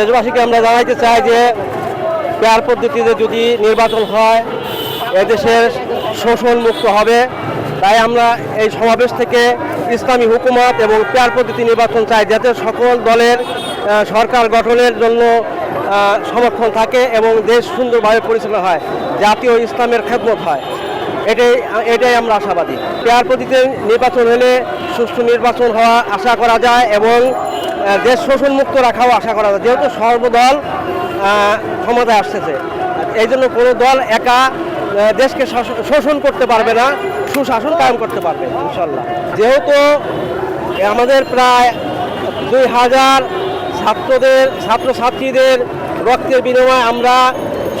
দেশবাসীকে আমরা জানাইতে চাই যে পেয়ার পদ্ধতিতে যদি নির্বাচন হয়, এদেশের শোষণ মুক্ত হবে। তাই আমরা এই সমাবেশ থেকে ইসলামী হুকুমত এবং পেয়ার পদ্ধতি নির্বাচন চাই, যাতে সকল দলের সরকার গঠনের জন্য সমর্থন থাকে এবং দেশ সুন্দরভাবে পরিচালনা হয়, জাতীয় ইসলামের খেদমত হয়। এটাই এটাই আমরা আশাবাদী। পেয়ার পদ্ধতিতে নির্বাচন হলে সুষ্ঠু নির্বাচন হওয়া আশা করা যায় এবং দেশ শোষণ মুক্ত রাখাও আশা করা যায়। যেহেতু সর্বদল ক্ষমতায় আসতেছে। এই জন্য কোনো দল একা দেশকে শোষণ করতে পারবে না, সুশাসন কায়েম করতে পারবে ইনশাল্লাহ যেহেতু আমাদের প্রায় দুই হাজার ছাত্রদের, ছাত্রছাত্রীদের রক্তের বিনিময়ে আমরা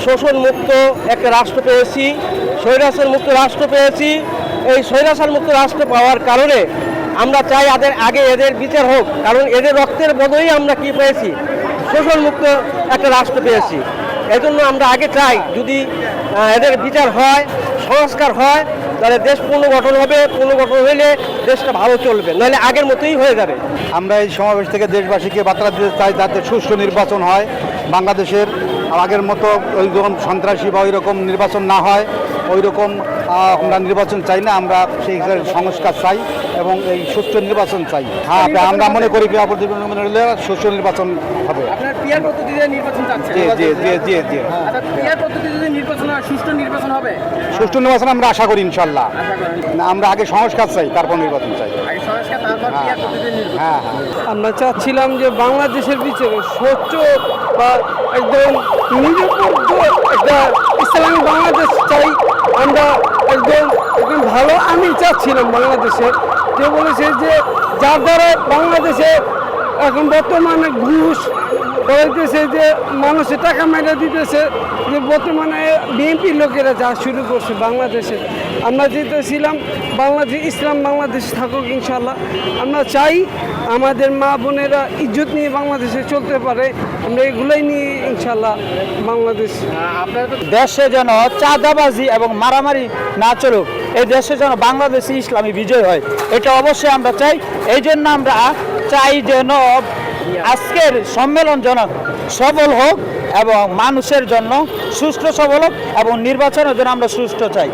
শোষণ মুক্ত একটা রাষ্ট্র পেয়েছি স্বৈরাচার মুক্ত রাষ্ট্র পেয়েছি। এই স্বৈরাচার মুক্ত রাষ্ট্র পাওয়ার কারণে আমরা চাই এদের আগে এদের বিচার হোক, কারণ এদের রক্তের বদলেই আমরা কি পেয়েছি? শোষণ মুক্ত একটা রাষ্ট্র পেয়েছি। এই জন্য আমরা আগে চাই যদি এদের বিচার হয়, সংস্কার হয়, তাহলে দেশ পুনর্গঠন হবে, পুনর্গঠন হইলে দেশটা ভালো চলবে, নাহলে আগের মতোই হয়ে যাবে। আমরা এই সমাবেশ থেকে দেশবাসীকে বার্তা দিতে চাই যাতে সুষ্ঠু নির্বাচন হয়, বাংলাদেশের আগের মতো ওই রকম সন্ত্রাসী বা ওই রকম নির্বাচন না হয় ওই রকম আমরা নির্বাচন চাই না আমরা সেই হিসাবে সংস্কার চাই এবং এই সুষ্ঠু নির্বাচন চাই। হ্যাঁ আমরা মনে করি সুষ্ঠু নির্বাচন হবে। হয় সুষ্ঠু নির্বাচন হবে? সুষ্ঠু নির্বাচন আমরা আশা করি ইনশাল্লাহ না, আমরা আগে সংস্কার চাই তারপর নির্বাচন চাই। আগে সংস্কার তারপর পিয়ার পদ্ধতিতে নির্বাচন। হ্যাঁ হ্যাঁ। আমরা চাচ্ছিলাম যে বাংলাদেশের বিচারে স্বচ্ছ বা একদম নিরপেক্ষ একটা ইসলামী বাংলাদেশ চাই। আমরা একদম একদম ভালো আমি চাচ্ছিলাম বাংলাদেশে। কেউ বলেছে যে যার দ্বারা বাংলাদেশে এখন বর্তমানে ঘুষ করাইতেছে যে মানুষের টাকা মেরে দিতেছে যে বর্তমানে বিএনপির লোকেরা যা শুরু করছে বাংলাদেশে। আমরা যেতেছিলাম বাংলাদেশ, ইসলাম বাংলাদেশ থাকুক ইনশাল্লাহ আমরা চাই আমাদের মা বোনেরা ইজ্জত নিয়ে বাংলাদেশে চলতে পারে। আমরা এগুলোই নিয়ে ইনশাল্লাহ বাংলাদেশ দেশে যেন চাঁদাবাজি এবং মারামারি না চলুক, এই দেশে যেন বাংলাদেশে ইসলামী বিজয় হয়, এটা অবশ্যই আমরা চাই। এই জন্য আমরা চাই যেন আজকের সম্মেলন যেন সফল হোক এবং মানুষের জন্য সুস্থ সবল হোক এবং নির্বাচনের জন্য আমরা সুস্থ চাই।